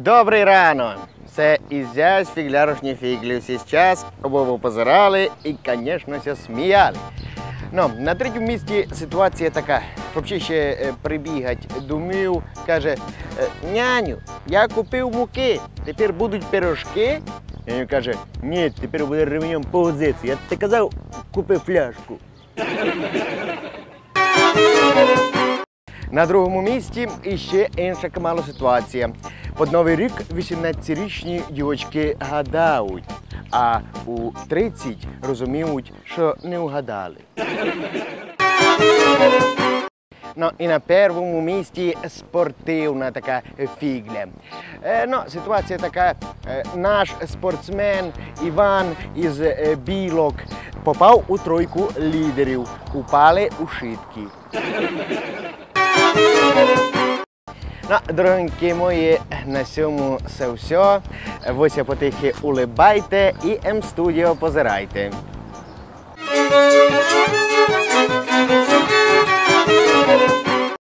Добрий рано! Це ізясь фіглярошні фіглі. Всі час обово позирали і, звісно, сміяли. Ну, на третьому місці ситуація така. Хлопчик ще е, прибігать думів, каже, «Е, няню, я купив муки, тепер будуть пирожки. Він каже, ні, тепер буде ремнем по. Я ти казав, купи фляжку. На другому місці іще інша камала ситуація. Під Новий рік 18-річні дівочки гадають, а у 30 розуміють, що не вгадали. Ну і на першому місці спортивна така фігля. Е, ну, ситуація така. Е, наш спортсмен Іван із е, Білок попав у тройку лідерів. Упали у шитки. Ну, дорогенькі мої, на цьому все все. Вися потихи улибайте і М-студіо позирайте.